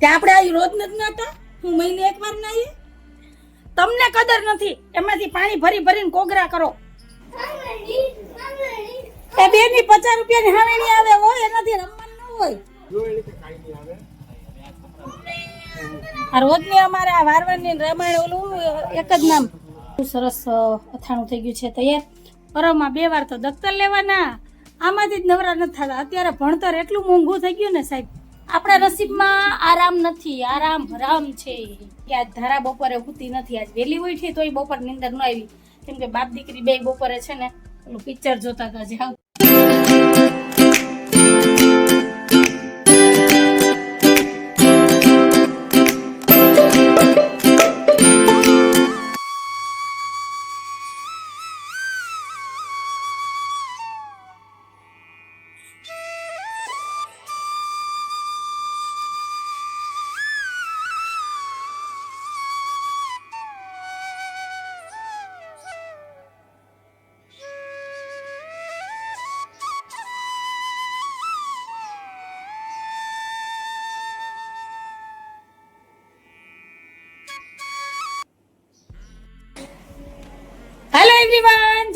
કે આપણે આ રોજ નથી નાતા? હું મહિને એકવાર નાહીએ? તમને કદર નથી. એમાંથી પાણી ભરી ભરીને કોગરા કરો. એ બે ની પચાસ રૂપિયાની હાવેણી આવે, હોય એનાથી રમવાનું ન હોય. આ રોજની અમારે આ વારવાની રામાયણ ઓલું, એક જ નામ. સરસ અથાણું થઈ ગયું છે, તૈયાર. પરવમાં બે વાર તો દફતર લેવાના. આમાંથી જ નવરા નથી થતા. અત્યારે ભણતર એટલું મોંઘું થઈ ગયું ને સાહેબ. આપણા નસીબમાં આરામ નથી, આરામ હરામ છે. કે આજ ધારા બપોરે ઉતી નથી, આજ વહેલી ઉઠી તોય બપોર નીંદર ન આવી. કેમ કે બાપ દીકરી બે બપોરે છે ને પેલું પિક્ચર જોતા હતા જાવ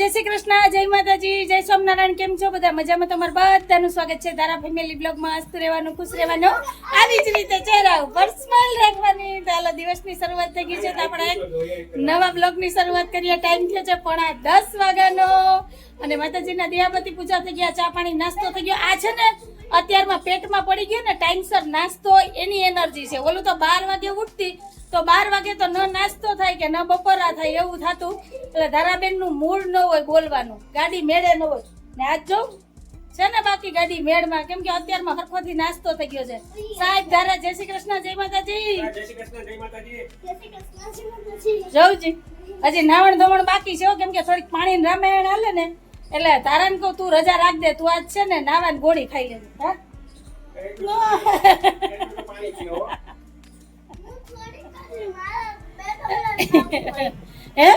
જય શ્રી કૃષ્ણ, જય માતાજી, જય સ્વામિનારાયણ, કેમ છો? બધા મજામાં? તમારું બધાનું સ્વાગત છે તારા ફેમિલી બ્લોગમાં. હસ્ત રહેવાનું, ખુશ રહેવાનું. આવી જ રીતે ચહેરા ઉપર સ્માઈલ રાખવાની. ચાલો દિવસની શરૂઆત થઈ ગઈ છે તો આપણે નવા બ્લોગની શરૂઆત કરીએ. ટાઈમ થયો છે પણ આ દસ વાગ્યાનો. અને માતાજીના દિયાબતી પૂજા થઈ ગયા, ચા પાણી, નાસ્તો થઈ ગયો. આ છે ને, અત્યારમાં પેટમાં પડી ગયો ને, ટાઈમસર નાસ્તો, એની એનર્જી છે. ઓલું તો બાર વાગે ઉઠતી તો બાર વાગે તો ન નાસ્તો થાય કે ન બપોરા થાય એવું થતું. એટલે ધારાબેનનું મૂળ ન હોય બોલવાનું. ગાડી મેળે ન હોય. ને આજ જોઉં છે ને બાકી ગાડી મેળમાં? કેમ કે અત્યારમાં હરખોથી નાસ્તો થઈ ગયો છે. સાહેબ ધારા જય શ્રી કૃષ્ણ જય માતાજી. જવજી હજી નાવણ ધોવણ બાકી છે કેમ કે થોડીક પાણી રામાયણ હાલે ને. એટલે તારાને કહું તું રજા રાખ દે તું આજ છે ને નાવાન ગોળી ખાઈ લેજે હા? હે?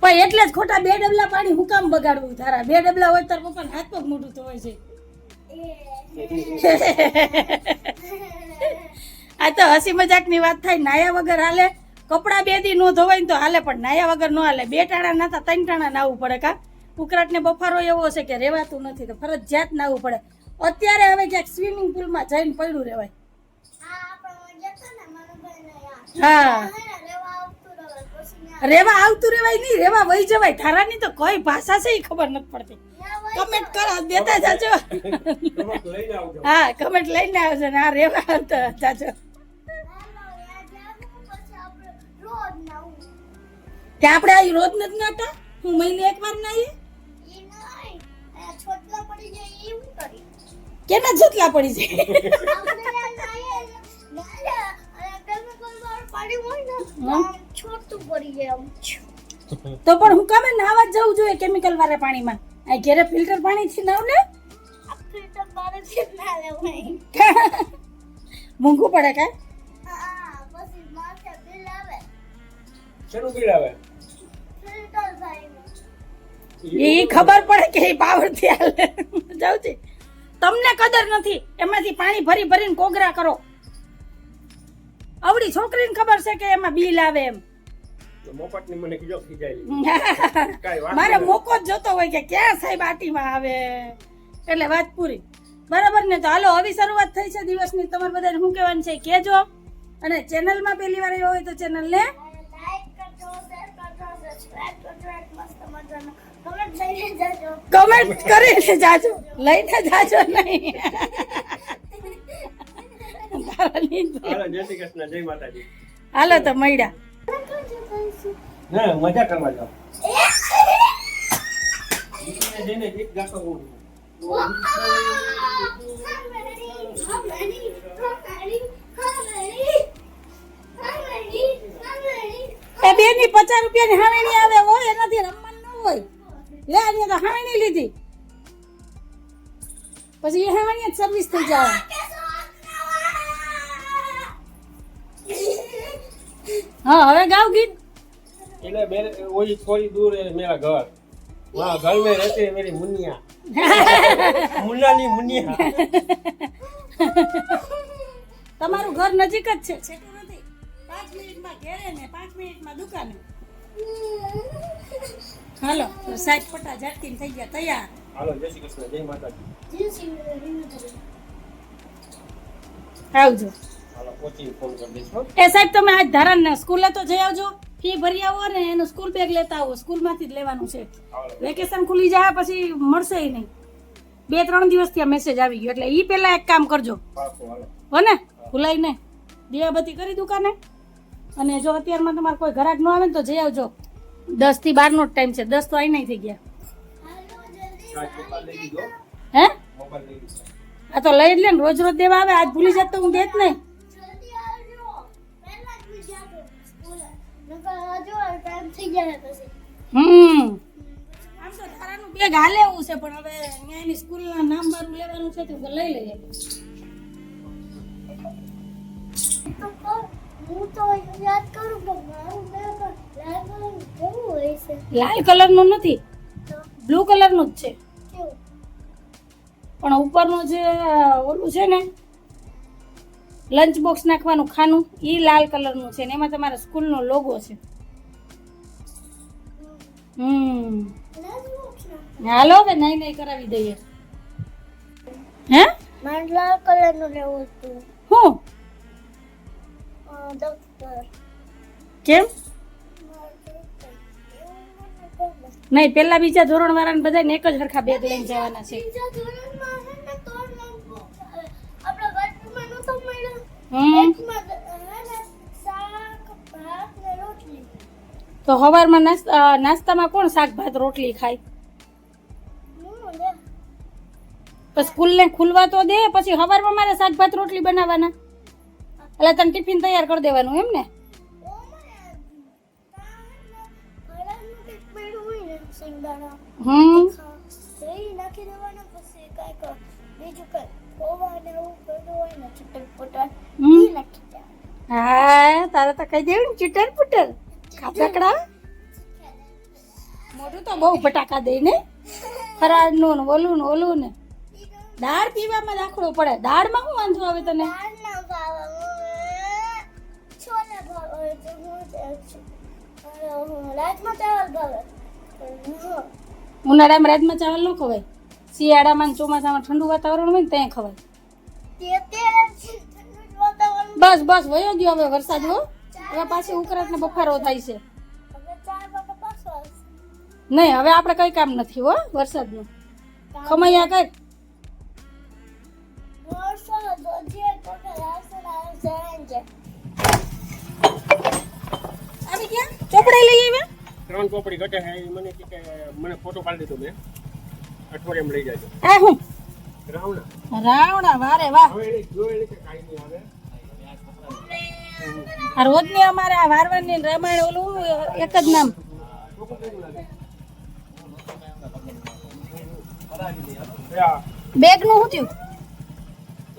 પણ એટલે જ ખોટા બે ડબલા પાણી હું કામ બગાડવું તારા બે ડબલા હોય તાર પપ્પા હાથ પગ મોટું થવાય છે આ તો હસી મજાકની વાત થાય, નાયા વગર હાલે. કપડા બે દી નો ધોવાય ને તો હાલે, પણ નાયા વગર નો હાલે. બે ટાણા નાતા ત્રણ ટાણા નાવું પડે કા? ઉકળાટ ને બફારો એવો છે કે રેવાતું નથી, તો ફરજિયાત નાવું પડે. અત્યારે હવે ક્યાંક સ્વિમિંગ પુલમાં જઈને પડ્યું રેવાય. હા. રેવા આવતું રેવાય નહીં રેવા વહી જવાય. ધારાની તો કઈ ભાષા છે એ ખબર નથી પડતી. કમેન્ટ કરો દેતા જાજો. હા કમેન્ટ લઈને આવજો ને આ રેવા આવતા જાજો. કે આપણે આ રોજ નથી નાતા હું મહિને એકવાર નાઈએ? કેના જેટલા પડી જાય. તો પણ હું કામે નાવા જવું જોઈએ કેમિકલ વાળા પાણીમાં? આ ઘેરે ફિલ્ટર પાણી થી નાવ ને? આ filter મારાથી ના લેવાય. મોંઘું પડે કા. એ ખબર પડે કે એ પાવરથી હાલે જાવ તમને કદર નથી. એમાંથી પાણી ભરી ભરીને કોગરા કરો. આવડી છોકરીને ખબર છે કે એમાં બિલ આવે એમ. મોપટ મને કીધો ખીજાયેલી મારે મોકો જ જોતો હોય કે ક્યાં સાહેબ આટીમાં આવે. એટલે વાત પૂરી. બરાબર ને? તો હાલો હવે શરૂઆત થઈ છે દિવસની. તમારે બધાને શું કહેવાનું છે કેજો અને ચેનલમાં પહેલી વાર આવ્યો હોય તો ચેનલને Like કરજો, share કરજો, subscribe કરજો, એક મસ્ત મજાનો comment લઈને જજો. કમેન્ટ કરીને જાજો. લઈને જાજો નહીં. હાલો, જય શ્રી કૃષ્ણ જય માતાજી. હાલો તો મળ્યા. ના મજા કરવા જાઓ. જઈને ગીત ગાતો હોઉં એ બે ની પચાસ રૂપિયાની હાવેણી આવે હોય એનાથી રમવાનું ન હોય. લે આની તો હાવેણી લીધી. પછી એ જ સર્વિસ થઈ જાય હા હવે ગાવ ગીત? એટલે મેરે ઓઈ થોડી દૂર હે મેરા ઘર. વાહ ઘર મે રહેતે મેરી મુનિયા. મુન્નાની મુનિયા. તમારું ઘર નજીક જ છે. છેટું નથી પાંચ મિનિટમાં ઘેરે ને પાંચ મિનિટમાં દુકાને હાલો તો સાઈડ પટા થઈ ગયા તૈયાર. હાલો જય આવજો. એ સાહેબ તમે આજ ધારણ સ્કૂલે તો જઈ આવજો. ફી ભરી આવો ને એનું સ્કૂલ બેગ લેતા આવો. સ્કૂલમાંથી જ લેવાનું છે. વેકેશન ખુલી જાય પછી મળશે નહીં. બે ત્રણ દિવસથી આ મેસેજ આવી ગયો. એટલે એ પહેલાં એક કામ કરજો. હો ને? ભૂલાઈ નહીં. દિયાબત્તી કરી દુકાને? અને જો અત્યારમાં તમારે કોઈ ઘરાક ન આવે ને તો જઈ આવજો. દસથી બાર નો ટાઈમ છે. દસ તો આઈ નહીં થઈ ગયા. હે આ તો લઈ જ લે ને. રોજ રોજ દેવા આવે. આજ ભૂલી જતો હું દેત નહીં જલ્દી આવજો પહેલા જ બી જાતો સ્કૂલે નકર હજુ ટાઈમ થઈ જાય પછી હમ. આમ તો તારાનું બેગ હાલે એવું છે પણ હવે અહીંયાની સ્કૂલના નામ બારું લેવાનું છે તો લઈ લઈએ તો હું તો યાદ કરું કે મારું લાલ લાલ કલરનું નથી બ્લુ બ્લુ કલરનું જ છે. પણ ઉપરનું જે ઓલું છે ને લંચ બોક્સ નાખવાનું ખાનું એ લાલ કલરનું છે ને એમાં તમારા સ્કૂલનો લોગો છે. હમ. હાલો હવે નહીં નહીં કરાવી દઈએ. હે? મારે લાલ કલરનું લેવું હતું. હું? કેમ. નહીં પેલા બીજા ધોરણ વાળાને બધાને એક જ હરખા બેગ લઈને જવાના છે બીજા ધોરણમાં છે ને તો નોટબુક આવે. આપણે વર્ગમાં નહોતો મળ્યો હમ એકમાં દ- હે ને શાક ભાત ને રોટલી તો સવારમાં નાસ્તા નાસ્તામાં કોણ શાક ભાત રોટલી ખાય? તો સ્કૂલને ખુલવા તો દે પછી સવારમાં મારે શાક ભાત રોટલી બનાવવાના. એટલે તને ટિફિન તૈયાર કરી દેવાનું એમ ને? હમ. નાખી દેવાનું પછી કંઈક બીજું કંઈક હા, તારે તો કહી દેવું ને, ચીટર પુટર. ખાપકડા મોઢું તો બહુ ફટાકા દઈને ફરાળનું ને, ઓલું ને ઓલું ને. દાળ પીવામાં રાખવું પડે. દાળમાં શું વાંધો આવે તને? ઉનાળામાં રાજમાં ચાવલ ન ખવાય. શિયાળામાં ને ચોમાસામાં ઠંડુ વાતાવરણ હોય ને ત્યાં ખવાય. બસ બસ વયો ગયો હવે વરસાદ હો. હવે પાછી ઉકરાટ ને બફારો થાય છે. નહીં હવે આપણે કઈ કામ નથી હો વરસાદનું. ખમૈયા કર. ચોપડી હજી તો કે આવશે ને આવશે આઈ જાય. આવી ગયા? ચોપડા લઈ આવ્યા? ત્રણ ચોપડી ઘટે મને મને ફોટો પાડી દીધો મેં. અઠવાડિયામાં લઈ જાજો. આ હું? રાવણા. રાવણા વારે વાહ. રોજની અમારે આ વારવાની રામાયણ ઓલું એક જ નામ. બેગનું શું થયું?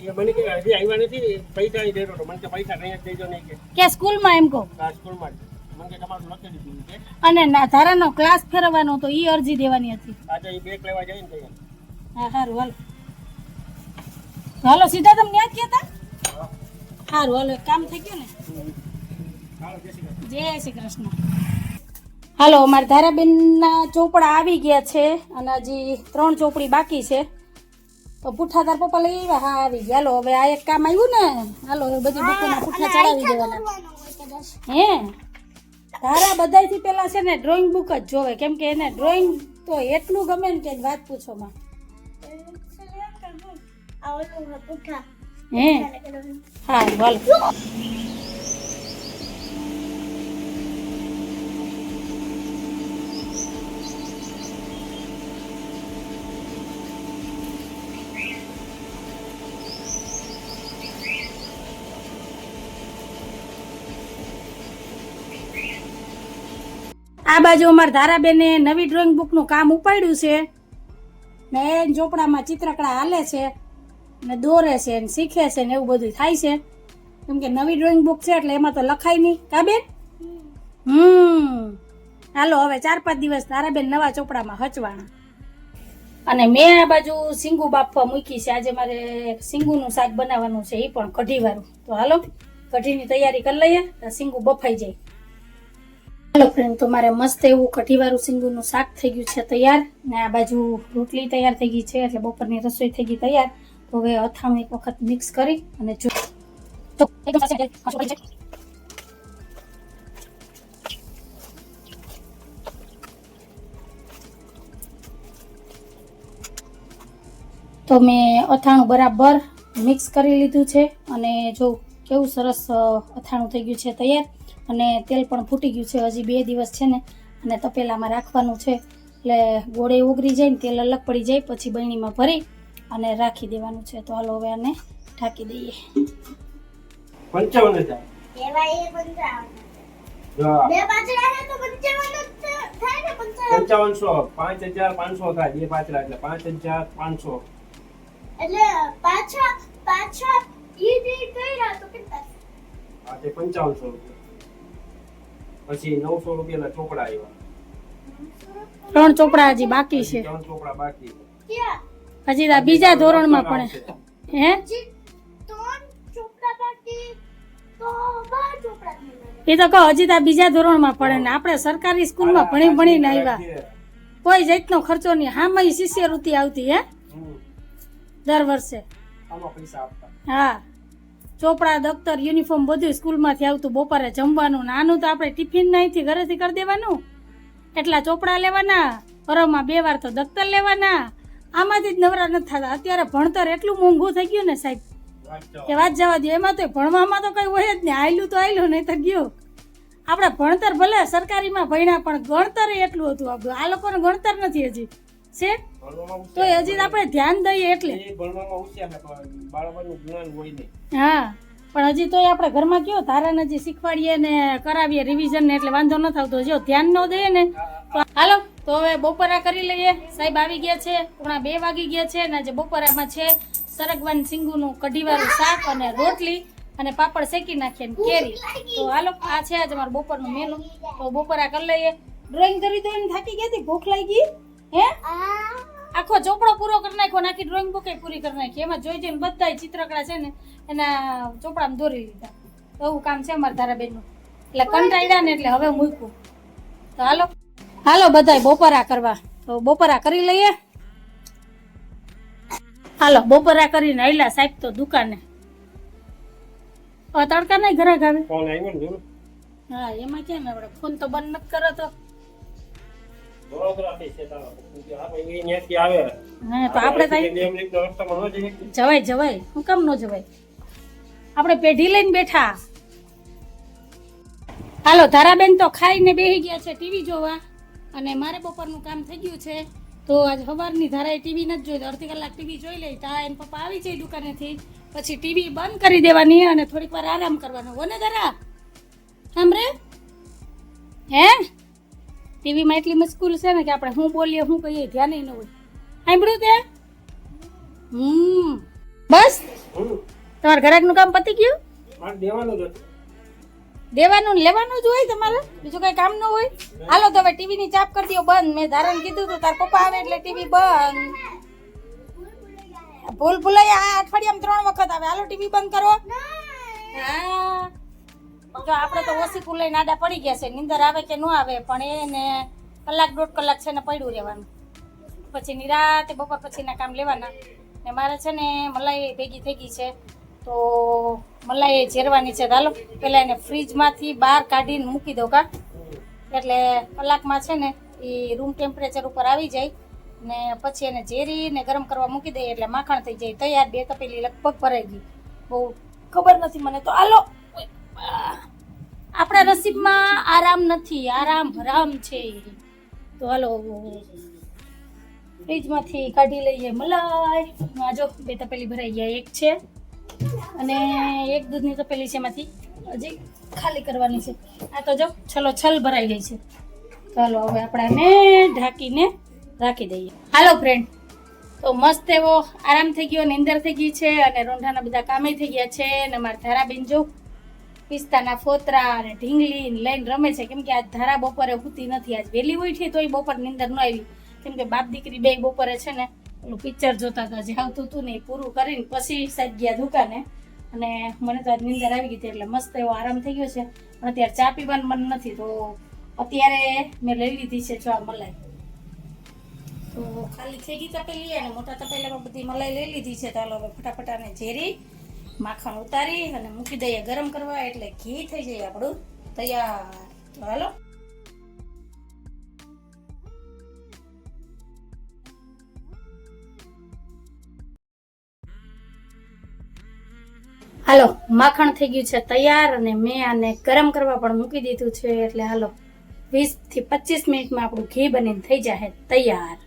એ મને કે હજી આવ્યા નથી પૈસા દેતો મને કે પૈસા નહીં દેજો નહીં કે. કે સ્કૂલમાં એમ કહો? આ સ્કૂલમાં અને ના ધારાનો ક્લાસ ફેરવવાનો તો ઈ અરજી દેવાની હતી. આજે લેવા હા સારું હાલો. હાલો સીધા તમને યાદ કહેતા સારું હાલો એક કામ થઈ ગયું ને? જય શ્રી કૃષ્ણ. જય શ્રી કૃષ્ણ. હાલો અમારા ધારાબેનના ચોપડા આવી ગયા છે અને હજી ત્રણ ચોપડી બાકી છે. તો પુઠ્ઠા તાર પપ્પા લઈ આવ્યા? હા આવી ગયા. હાલો હવે આ એક કામ આવ્યું ને? હાલો બધી બુકોના પુઠ્ઠા ચડાવી દેવાના. હે? તારા બધાયથી પેલા છે ને ડ્રોઈંગ બુક જ જોવે. કેમ કે એને ડ્રોઈંગ તો એટલું ગમે ને કે વાત પૂછો માં હે? હા હાલો આ બાજુ અમારા ધારાબેને નવી ડ્રોઈંગ બુકનું કામ ઉપાડ્યું છે. ને એ ચોપડામાં ચિત્રકળા હાલે છે ને દોરે છે ને શીખે છે ને એવું બધું થાય છે. કેમ કે નવી ડ્રોઈંગ બુક છે એટલે એમાં તો લખાય નહીં. કાબેન હમ. હાલો, હવે ચાર પાંચ દિવસ ધારાબેન નવા ચોપડામાં હચવાના અને મેં આ બાજુ સિંગુ બાફવા મૂકી છે. આજે મારે સિંગુનું શાક બનાવવાનું છે એ પણ કઢીવાળું. તો હાલો, કઢીની તૈયારી કરી લઈએ સિંગુ બફાઈ જાય. હાલો ફ્રેન્ડ તો મારે મસ્ત એવું કઢીવાળું સિંગુનું શાક થઈ ગયું છે તૈયાર. ને આ બાજુ રોટલી તૈયાર થઈ ગઈ છે, એટલે બપોરની રસોઈ થઈ ગઈ તૈયાર. તો હવે અથાણું એક વખત મિક્સ કરી અને જો તો મેં અથાણું બરાબર મિક્સ કરી લીધું છે અને જો કેવું સરસ અથાણું થઈ ગયું છે તૈયાર. અને તેલ પણ ફૂટી ગયું છે. હજી બે દિવસ છે ને અને તપેલામાં રાખવાનું છે. એટલે ગોળે ઓગળી જાય ને તેલ અલગ પડી જાય પછી બરણીમાં ભરી અને રાખી દેવાનું છે. તો હાલો હવે આને ઢાંકી દઈએ. પંચાવન પંચાવનસો પાંચ હજાર પાંચસો થાય બે પાછળ એટલે પાંચ હજાર પાંચસો. એટલે પાછા પાછા ઈ રી કર્યા કેટલા? આ પંચાવનસો રૂપિયા. પછી નવસો રૂપિયાના ચોપડા આવ્યા. ત્રણ ચોપડા હજી બાકી છે. ત્રણ ચોપડા બાકી ક્યાં? હજી તા બીજા ધોરણમાં પણ હે? હજી ત્રણ ચોપડા બાકી તો બાર ચોપડા થઈ ગયા. એ તો કહો હજી તો બીજા ધોરણમાં પડે ને. આપણે સરકારી સ્કૂલમાં ભણી ભણીને આવ્યા. કોઈ જાતનો ખર્ચો નહીં. હામાં શિષ્યવૃત્તિ આવતી હે? દર વર્ષે. હા. ચોપડા, દફતર યુનિફોર્મ બધું સ્કૂલમાંથી આવતું બપોરે જમવાનું. ને આનું તો આપણે ટિફિન અહીંથી ઘરેથી કરી દેવાનું. એટલા ચોપડા લેવાના, ઘરોમાં બે વાર તો દફતર લેવાના. આમાંથી જ નવરા નથી થતા. અત્યારે ભણતર એટલું મોંઘું થઈ ગયું ને સાહેબ. કે વાત જવા દો એમાં તો ભણવામાં તો કઈ હોય જ નહીં. આયલું તો આયલું, નહીં તો ગયું. આપણે ભણતર ભલે સરકારીમાં ભણ્યા, પણ ગણતર એટલું હતું આપણું. આ લોકોને ગણતર નથી હજી. છે? તો હજી તો આપણે ધ્યાન દઈએ એટલે. ભણવામાં હોશિયાર બાળકોનું જ્ઞાન હોય નહીં. હા પણ હજી તોય આપણે ઘરમાં કયો ધારાને હજી શીખવાડીએ ને કરાવીએ રિવિઝન ને એટલે વાંધો ન થતો જો ધ્યાન ન દઈએ ને તો હાલો તો હવે બપોરા કરી લઈએ. સાહેબ આવી ગયા છે પૂણા બે વાગી ગયા છે અને આજે બપોરામાં છે સરગવાન સિંગુનું કઢીવાળું શાક અને રોટલી અને પાપડ શેકી નાખીએ ને કેરી. તો હાલો આ છે આજે મારું બપોરનું મેનુ તો બપોરા કરી લઈએ. ડ્રોઈંગ કરી દઈને થાકી ગઈ હતી ભૂખ લાગી. હે? આ આખો ચોપડો પૂરો કરી નાખ્યો નાખી આખી ડ્રોઈંગ બુકે પૂરી કરી નાખી. એમાં જોઈ જોઈને બધા ચિત્રકળા છે ને એના ચોપડામાં દોરી લીધા. એવું કામ છે અમારા ધારાબેનનું. એટલે કંટાળ્યા ને એટલે હવે મૂક્યું. તો હાલો. હાલો બધાય બપોરા કરવા. તો બપોરા કરી લઈએ. હાલો બપોરા કરીને આયલા સાહેબ તો દુકાને. તડકા નહીં ઘરે જોયું? હા એમાં કેમ આપણે ફોન તો બંધ નથી કરો તો જવાય જવાય. હું કામ ન જવાય? આપણે પેઢી લઈને બેઠા. હાલો ધારાબેન તો ખાઈને બેસી ગયા છે ટીવી જોવા. અને મારે બપોરનું કામ થઈ ગયું છે. તો આજ સવારની ધારાએ ટીવી નથી જોઈ અડધી કલાક ટીવી જોઈ લઈ. તા એમ પપ્પા આવી જાય દુકાનેથી. પછી ટીવી બંધ કરી દેવાની અને થોડીક વાર આરામ કરવાનો. હોને ધારા સાંભળે હે? ટીવીમાં એટલી મુશ્કેલ છે ને કે આપણે શું બોલીએ શું કહીએ ધ્યાન ન હોય. સાંભળ્યું તે? હમ. બસ. તમારા ઘરાકનું કામ પતી ગયું? દેવાનું દેવાનું લેવાનું જ હોય તમારે? બીજું કઈ કામ ન હોય? હાલો તો હવે ટીવી ની ચાપ કરી દો બંધ. મેં ધારણ કીધું તો તાર પપ્પા આવે એટલે ટીવી બંધ. ભૂલ ભૂલાઈ આ અઠવાડિયામાં ત્રણ વખત આવે. હાલો ટીવી બંધ કરો. હા. જો આપણે તો ઓછી કુલ લઈને આડા પડી ગયા છે, નીંદર આવે કે ન આવે, પણ એને કલાક દોઢ કલાક છે ને પડ્યું રહેવાનું. પછી નિરાતે બપોર પછીના કામ લેવાના. ને મારે છે ને મલાઈ ભેગી થઈ ગઈ છે. તો મલાઈ ઝેરવાની છે. હાલો, પહેલાં એને ફ્રીજમાંથી બહાર કાઢીને મૂકી દો કા? એટલે કલાકમાં છે ને એ રૂમ ટેમ્પરેચર ઉપર આવી જાય. ને પછી એને ઝેરીને ગરમ કરવા મૂકી દઈએ એટલે માખણ થઈ જાય. તૈયાર બે તપેલી લગભગ ભરાઈ ગઈ. બહુ ખબર નથી મને તો. હાલો આપણા નસીબમાં આરામ નથી, આરામ હરામ છે. તો હાલો, ફ્રીજમાંથી કાઢી લઈએ મલાઈ. આ જો, બે તપેલી ભરાઈ ગયા, એક છે. અને એક દૂધની તપેલી છે એમાંથી. હજી ખાલી કરવાની છે. આ તો જો છલો છલ ભરાઈ ગઈ છે. ચાલો હવે આપણે એને ઢાંકીને રાખી દઈએ. હાલો ફ્રેન્ડ તો મસ્ત એવો આરામ થઈ ગયો, નિંદર થઈ ગઈ છે અને રોંઢાના બધા કામે થઈ ગયા છે. અને મારા ધારાબેન જો પિસ્તાના ફોતરા અને ઢીંગલી લઈને રમે છે. કેમ કે આજ ધારા બપોરે હોતી નથી. આજ વહેલી ઉઠી તોય બપોર નીંદર ન આવી. કેમ કે બાપ દીકરી બે બપોરે છે ને પેલું પિક્ચર જોતા હતા જે આવતું હતું ને એ પૂરું કરીને પછી સાજ ગયા દુકાને. અને મને તો આજ નીંદર આવી ગઈ હતી એટલે મસ્ત એવો આરામ થઈ ગયો છે. પણ અત્યારે ચા પીવાનું મન નથી. તો અત્યારે મેં લઈ લીધી છે આ મલાઈ. તો ખાલી ગઈ તપેલી અને મોટા તપેલામાં બધી મલાઈ લઈ લીધી છે. તો હવે ફટાફટ ઝેરી માખણ ઉતારી અને મૂકી દઈએ ગરમ કરવા એટલે ઘી થઈ જાય આપણું. તૈયાર. હાલો. હાલો, માખણ થઈ ગયું છે તૈયાર અને મેં આને ગરમ કરવા પણ મૂકી દીધું છે એટલે હાલો વીસથી પચીસ મિનિટમાં આપણું ઘી બનીને થઈ જાય તૈયાર.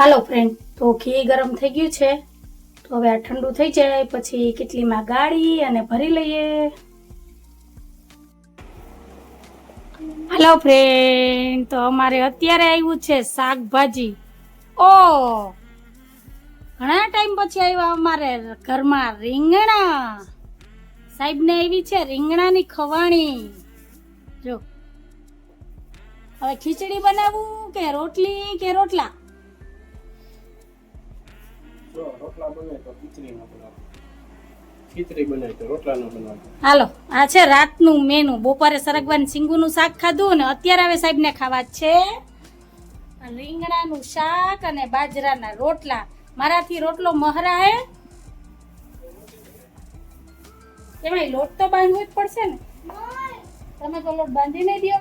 હાલો ફ્રેન્ડ તો ઘી ગરમ થઈ ગયું છે. તો હવે આ ઠંડુ થઈ જાય, પછી કેટલીમાં ગાળી અને ભરી લઈએ. હાલો ફ્રેન્ડ તો અમારે અત્યારે આવ્યું છે શાકભાજી. ઓ! ઘણા ટાઈમ પછી આવ્યા અમારે ઘરમાં રીંગણા. સાહેબને આવી છે રીંગણાની ખવાણી. જો. હવે ખીચડી બનાવવું કે રોટલી કે રોટલા? જો રોટલા બને તો ખીચડી નો બનાવો ખીચડી બનાવી તો રોટલા નો બનાવો હાલો આ છે રાતનું મેનુ. બપોરે સરગવાન સિંગુનું શાક ખાધું ને અત્યારે હવે સાહેબને ખાવા છે. રીંગણાનું શાક અને બાજરાના રોટલા. મારાથી રોટલો મહરા હે એમાં લોટ તો બાંધવો જ પડશે ને? તમે તો લોટ બાંધી નહીં દો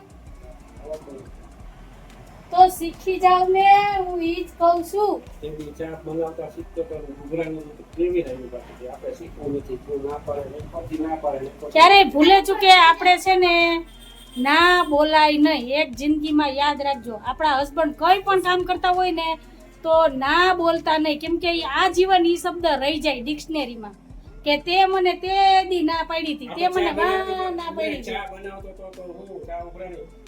તો શીખી જાવ ને હું ઈ જ કહું છું. તે ચા બનાવતા શીખતો પણ ઘૂઘરાનું તો કેવી રહ્યું બાકી આપણે શીખવું નથી જો ના પડે ને પછી ના પડે ક્યારેય ભૂલે ચૂકે આપણે છે ને ના બોલાય નહીં. એક જિંદગીમાં યાદ રાખજો. આપણા હસબન્ડ કઈ પણ કામ કરતા હોય ને તો ના બોલતા નહીં. કેમ કે આ જીવન ઈ શબ્દ રહી જાય ડિક્શનરીમાં કે તે મને તે દી ના પાડી હતી. તે મને ના પાડી હતી.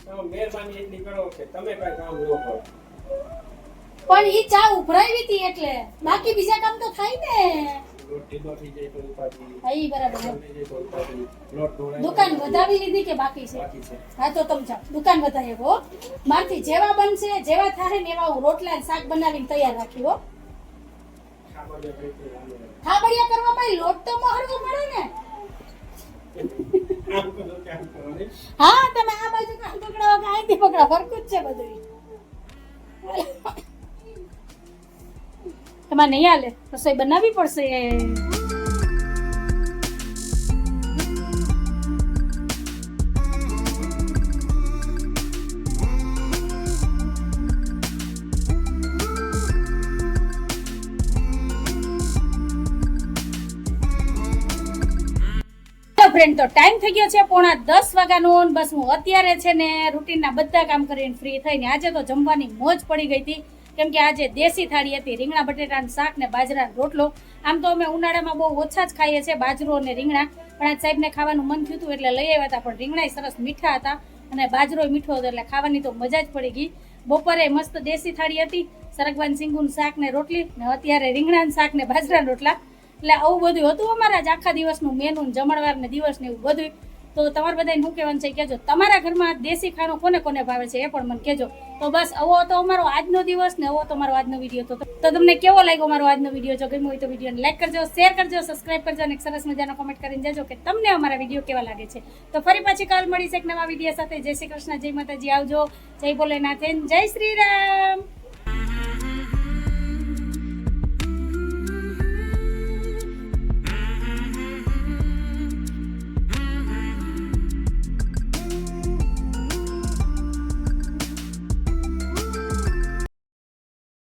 મહેરબાની એટલી કરો કે તમે કઈ કામ ન કરો. પણ ઈ ચા ઉભરાવી હતી એટલે. બાકી બીજા કામ તો થાય ને. દુકાન વધાવી લીધી કે બાકી છે? હા તો તમે જાઓ. દુકાન વધારે હો. મારથી જેવા બનશે જેવા થાય ને એવા હું રોટલા ને શાક બનાવીને તૈયાર રાખી હો. થાબડિયા કરવા ભાઈ લોટ તો મહરવો પડે ને. હા, તમે આ બાજુ કામ પકડાવો કે અહીંથી પકડાવો? ફરકું જ છે બધું તમારે નહીં હાલે? રસોઈ બનાવવી પડશે? ફ્રેન્ડ તો ટાઈમ થઈ ગયો છે પોણા દસ વાગ્યાનો બસ હું અત્યારે છે ને રૂટીનના બધા કામ કરીને ફ્રી થઈને આજે તો જમવાની મોજ પડી ગઈ હતી. કેમ કે આજે દેશી થાળી હતી, રીંગણા બટેટાનું શાક ને બાજરાનો રોટલો. આમ તો અમે ઉનાળામાં બહુ ઓછા જ ખાઈએ છીએ, બાજરો અને રીંગણા. પણ આજ સાહેબને ખાવાનું મન થયું હતું એટલે લઈ આવ્યા હતા, પણ રીંગણાય સરસ મીઠા હતા અને બાજરો મીઠો હતો એટલે ખાવાની તો મજા જ પડી ગઈ. બપોરે મસ્ત દેશી થાળી હતી, સરગવાન સિંગુનું શાક ને રોટલી ને અત્યારે રીંગણાનું શાક ને બાજરાના રોટલા. એટલે આવું બધું હતું અમારા જ આખા દિવસનું મેનુ જમણવાર ને દિવસ ને એવું બધું તો તમારે બધાને શું કહેવાનું છે કહેજો. તમારા ઘરમાં દેશી ખાણું કોને કોને ભાવે છે એ પણ મને કહેજો. તો બસ, આવો તો અમારો આજનો દિવસ ને આવો તો આજનો વીડિયો તો તો તમને કેવો લાગ્યો મારો આજનો વીડિયો જો ગમ્યો હોય તો વિડીયોને લાઈક કરજો શેર કરજો સબસ્ક્રાઇબ કરજો અને સરસ મજાનો કોમેન્ટ કરીને જજો કે તમને અમારા વીડિયો કેવા લાગે છે. તો ફરી પાછી કાલ મળીશ એક નવા વીડિયો સાથે. જય શ્રી કૃષ્ણ, જય માતાજી. આવજો. જય ભોલેનાથ. જય શ્રી રામ.